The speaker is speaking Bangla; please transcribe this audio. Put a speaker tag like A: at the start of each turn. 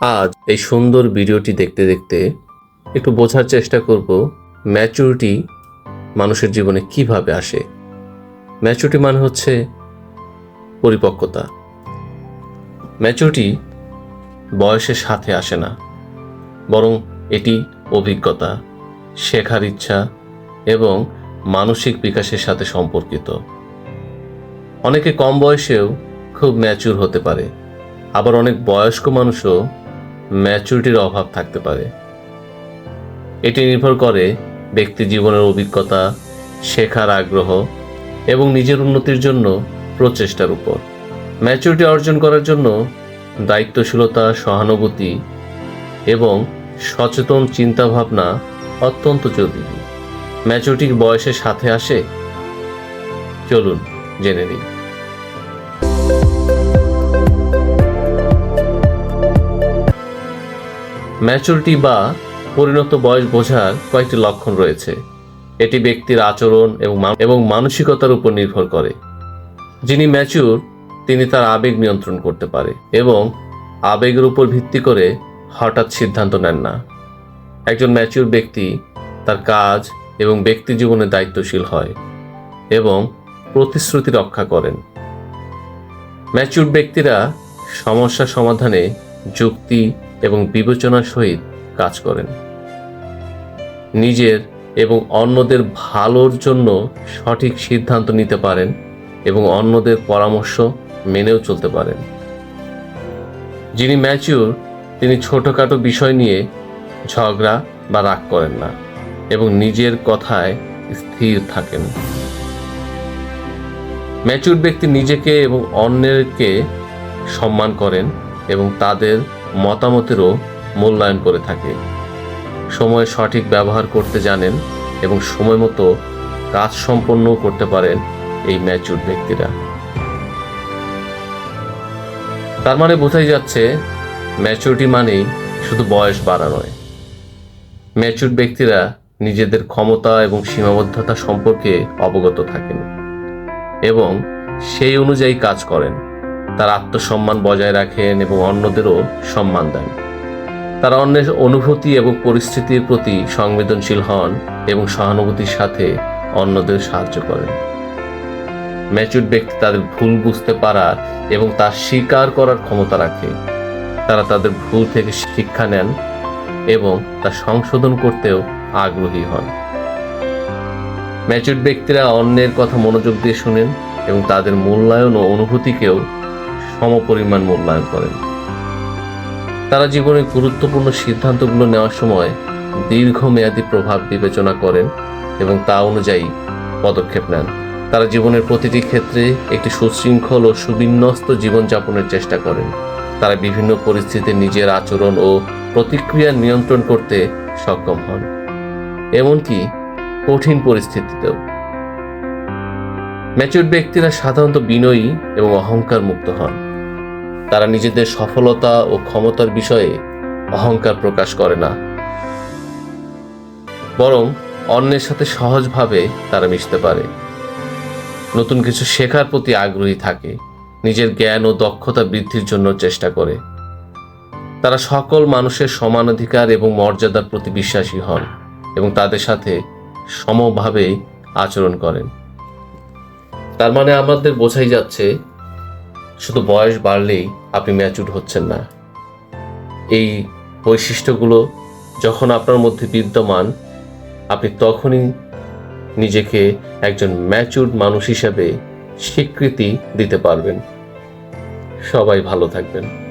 A: আজ এই সুন্দর ভিডিওটি দেখতে দেখতে একটু বোঝার চেষ্টা করব ম্যাচুরিটি মানুষের জীবনে কীভাবে আসে। ম্যাচুরিটি মানে হচ্ছে পরিপক্কতা। ম্যাচুরিটি বয়সের সাথে আসে না, বরং এটি অভিজ্ঞতা, শেখার ইচ্ছা এবং মানসিক বিকাশের সাথে সম্পর্কিত। অনেকে কম বয়সেও খুব ম্যাচুর হতে পারে, আবার অনেক বয়স্ক মানুষও ম্যাচুরিটির অভাব থাকতে পারে। এটি নির্ভর করে ব্যক্তি জীবনের অভিজ্ঞতা, শেখার আগ্রহ এবং নিজের উন্নতির জন্য প্রচেষ্টার উপর। ম্যাচুরিটি অর্জন করার জন্য দায়িত্বশীলতা, সহানুভূতি এবং সচেতন চিন্তাভাবনা অত্যন্ত জরুরি। ম্যাচুরিটি বয়সের সাথে আসে? চলুন জেনে নিই। ম্যাচুরিটি বা পরিণত বয়স বোঝার কয়েকটি লক্ষণ রয়েছে। এটি ব্যক্তির আচরণ এবং এবং মানসিকতার উপর নির্ভর করে। যিনি ম্যাচুর তিনি তার আবেগ নিয়ন্ত্রণ করতে পারে এবং আবেগের উপর ভিত্তি করে হঠাৎ সিদ্ধান্ত নেন না। একজন ম্যাচিউর ব্যক্তি তার কাজ এবং ব্যক্তি জীবনে দায়িত্বশীল হয় এবং প্রতিশ্রুতি রক্ষা করেন। ম্যাচিউর ব্যক্তিরা সমস্যা সমাধানে যুক্তি এবং বিবেচনার সহিত কাজ করেন। নিজের এবং অন্যদের ভালোর জন্য সঠিক সিদ্ধান্ত নিতে পারেন এবং অন্যদের পরামর্শ মেনেও চলতে পারেন। যিনি ম্যাচিউর, তিনি ছোটখাটো বিষয় নিয়ে ঝগড়া বা রাগ করেন না এবং নিজের কথায় স্থির থাকেন। ম্যাচুর ব্যক্তি নিজেকে এবং অন্যকে সম্মান করেন এবং তাদের মতামতেরও মূল্যায়ন করে থাকে। সময় সঠিক ব্যবহার করতে জানেন এবং সময় মতো কাজ সম্পন্ন করতে পারেন এই ম্যাচুর ব্যক্তিরা। তার মানে বোঝাই যাচ্ছে ম্যাচুরিটি মানেই শুধু বয়স বাড়া নয়। ম্যাচুর ব্যক্তিরা নিজেদের ক্ষমতা এবং সীমাবদ্ধতা সম্পর্কে অবগত থাকেন এবং সেই অনুযায়ী কাজ করেন। তার আত্মসম্মান বজায় রাখেন এবং অন্যদেরও সম্মান দেন। তারা অন্যের অনুভূতি এবং পরিস্থিতির প্রতি সংবেদনশীল হন এবং সহানুভূতির সাথে অন্যদের সাহায্য করেন। ম্যাচুর ব্যক্তি তাদের ভুল বুঝতে পারা এবং তা স্বীকার করার ক্ষমতা রাখে। তারা তাদের ভুল থেকে শিক্ষা নেন এবং তা সংশোধন করতেও আগ্রহী হন। ম্যাচুর ব্যক্তিরা অন্যের কথা মনোযোগ দিয়ে শুনেন এবং তাদের মূল্যায়ন ও অনুভূতিকেও সমপরিমাণ মূল্যায়ন করেন। তারা জীবনের গুরুত্বপূর্ণ সিদ্ধান্তগুলো নেওয়ার সময় দীর্ঘমেয়াদী প্রভাব বিবেচনা করেন এবং তা অনুযায়ী পদক্ষেপ নেন। তারা জীবনের প্রতিটি ক্ষেত্রে একটি সুশৃঙ্খল ও সুবিন্যস্ত জীবনযাপনের চেষ্টা করেন। তারা বিভিন্ন পরিস্থিতিতে নিজের আচরণ ও প্রতিক্রিয়া নিয়ন্ত্রণ করতে সক্ষম হন। এমনকি কঠিন পরিস্থিতিতেও। ম্যাচুর ব্যক্তিরা সাধারণত বিনয়ী এবং অহংকার মুক্ত হন। তারা নিজেদের সফলতা ও ক্ষমতার বিষয়ে অহংকার প্রকাশ করে না। বরং অন্যের সাথে সহজভাবে তারা মিশতে পারে। নতুন কিছু শেখার প্রতি আগ্রহী থাকে, নিজের জ্ঞান ও দক্ষতা বৃদ্ধির জন্য চেষ্টা করে। তারা সকল মানুষের সমান অধিকার এবং মর্যাদার প্রতি বিশ্বাসী হন এবং তাদের সাথে সমভাবে আচরণ করেন। তার মানে আমাদের বোঝাই যাচ্ছে শুধু বয়স বাড়লেই আপনি ম্যাচুর হচ্ছেন না। এই বৈশিষ্ট্যগুলো যখন আপনার মধ্যে বিদ্যমান, আপনি তখনই নিজেকে একজন ম্যাচুর মানুষ হিসাবে স্বীকৃতি দিতে পারবেন। সবাই ভালো থাকবেন।